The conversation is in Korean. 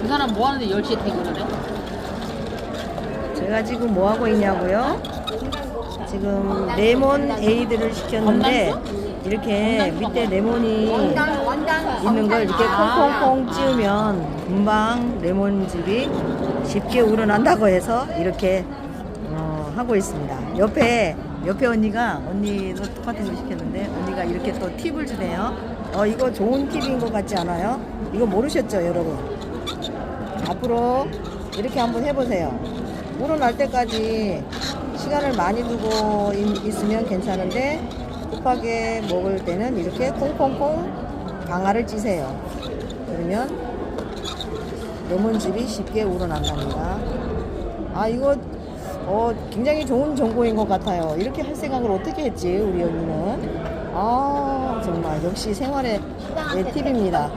그 사람 뭐 하는데 10시에 퇴근을 해? 제가 지금 뭐 하고 있냐고요? 지금 레몬 에이드를 시켰는데 이렇게 밑에 레몬이 있는 걸 이렇게 콩콩콩 찌우면 금방 레몬즙이 쉽게 우러난다고 해서 이렇게 어, 하고 있습니다. 옆에 옆에 언니가 언니도 똑같은 걸 시켰는데 언니가 이렇게 또 팁을 주네요. 어 이거 좋은 팁인 것 같지 않아요? 이거 모르셨죠 여러분? 앞으로 이렇게 한번 해보세요. 우러날 때까지 시간을 많이 두고 있- 있으면 괜찮은데 급하게 먹을 때는 이렇게 콩콩콩 강화를 찌세요. 그러면 레몬즙이 쉽게 우러난답니다. 아 이거 어, 굉장히 좋은 정보인 것 같아요. 이렇게 할 생각을 어떻게 했지 우리 언니는? 아 정말 역시 생활의 네, 팁입니다.